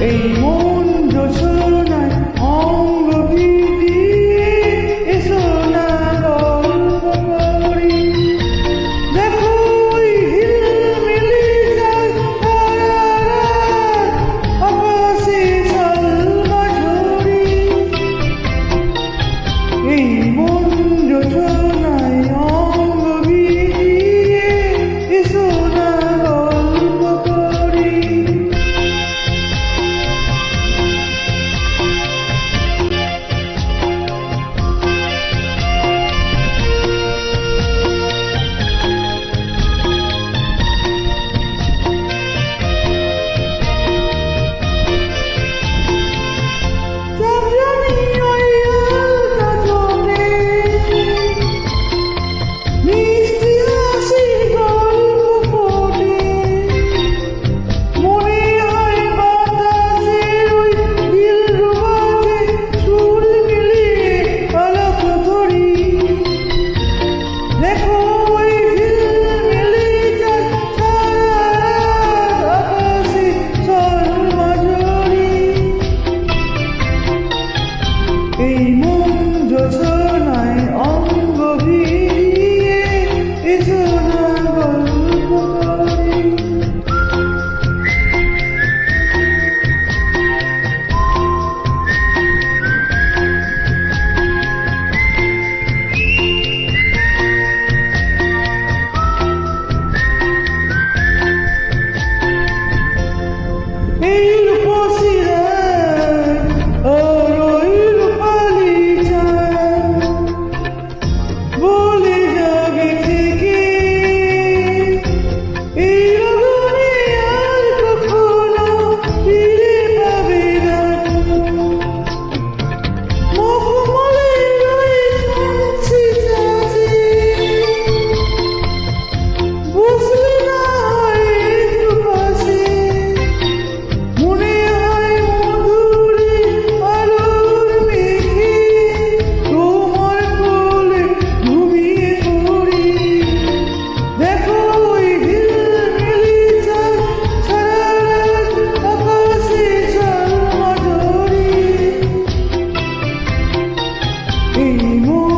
এই মন যোছনায় অঙ্গ ভীতি এসো না গল্প করি দেখো হিলমিলি যায় অবশে সর্বঝরি এই মন এই মন যোজনায় অঙ্গ ভিড়িয়ে এজনা গল্প করে। এই 一幕。